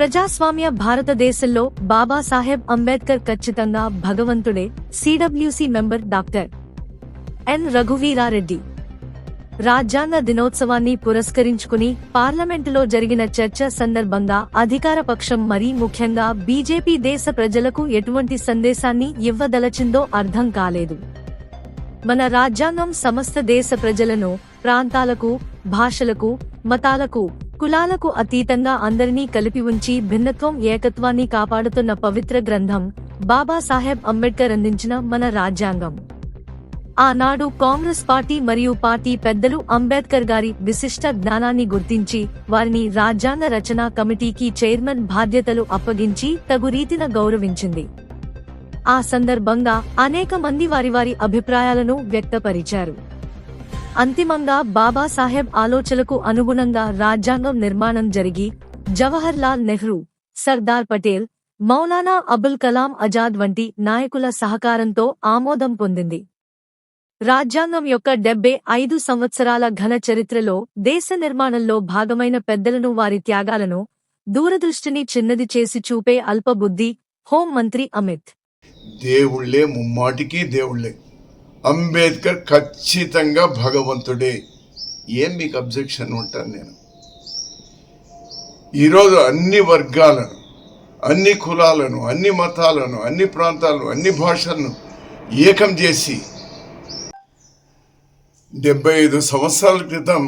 ప్రజాస్వామ్య భారతదేశంలో బాబాసాహెబ్ అంబేద్కర్ ఖచ్చితంగా భగవంతుడే CWC member doctor. N. Raghuveera Reddy. రాజ్యాంగ దినోత్సవాన్ని పురస్కరించుకుని పార్లమెంటులో జరిగిన చర్చ సందర్భంగా అధికార పక్షం మరీ ముఖ్యంగా బీజేపీ దేశ ప్రజలకు ఎటువంటి సందేశాన్ని ఇవ్వదలచిందో అర్థం కాలేదు. మన రాజ్యాంగం సమస్త దేశ ప్రజలను ప్రాంతాలకు భాషలకు మతాలకు కులాలకు అతీతంగా అందరినీ కలిపి ఉంచి భిన్నత్వం ఏకత్వాన్ని కాపాడుతున్న పవిత్ర గ్రంథం బాబాసాహెబ్ అంబేద్కర్ అందించిన మన రాజ్యాంగం. ఆనాడు కాంగ్రెస్ పార్టీ మరియు పార్టీ పెద్దలు అంబేద్కర్ గారి విశిష్ట జ్ఞానాన్ని గుర్తించి వారిని రాజ్యాంగ రచనా కమిటీకి చైర్మన్ బాధ్యతలు అప్పగించి తగు రీతిన గౌరవించింది. ఆ సందర్భంగా అనేక మంది వారి వారి అభిప్రాయాలను వ్యక్తపరిచారు. అంతిమంగా బాబాసాహెబ్ ఆలోచనలకు అనుగుణంగా రాజ్యాంగం నిర్మాణం జరిగి జవహర్ లాల్ నెహ్రూ సర్దార్ పటేల్ మౌలానా అబుల్ కలాం ఆజాద్ వంటి నాయకుల సహకారంతో ఆమోదం పొందింది. రాజ్యాంగం యొక్క డెబ్బై ఐదు సంవత్సరాల ఘన చరిత్రలో దేశ నిర్మాణంలో భాగమైన పెద్దలను వారి త్యాగాలను దూరదృష్టిని చిన్నది చేసి చూపే అల్పబుద్ధి హోం మంత్రి అమిత్. దేవుళ్ళే ముమ్మాటికి దేవుళ్ళే. అంబేద్కర్ ఖచ్చితంగా భగవంతుడే. ఏం మీకు అబ్జెక్షన్ ఉంటాను నేను? ఈరోజు అన్ని వర్గాలను అన్ని కులాలను అన్ని మతాలను అన్ని ప్రాంతాలను అన్ని భాషలను ఏకం చేసి డెబ్బై ఐదు సంవత్సరాల క్రితం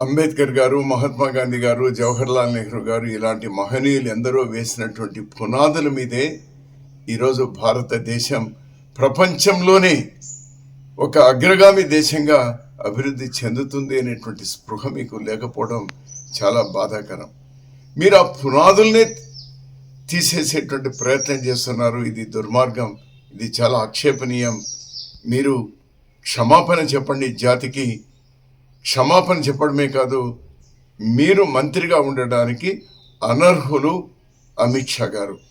అంబేద్కర్ గారు మహాత్మా గాంధీ గారు జవహర్లాల్ నెహ్రూ గారు ఇలాంటి మహనీయులు ఎందరో వేసినటువంటి పునాదుల మీదే ఈరోజు భారతదేశం ప్రపంచంలోనే ఒక అగ్రగామి దేశంగా అభివృద్ధి చెందుతుంది అనేటువంటి స్పృహ మీకు లేకపోవడం చాలా బాధాకరం. మీరు ఆ పునాదుల్నే తీసేసేటువంటి ప్రయత్నం చేస్తున్నారు. ఇది దుర్మార్గం. ఇది చాలా ఆక్షేపణీయం. మీరు క్షమాపణ చెప్పండి. జాతికి క్షమాపణ చెప్పడమే కాదు మీరు మంత్రిగా ఉండడానికి అనర్హులు అమిత్ షా గారు.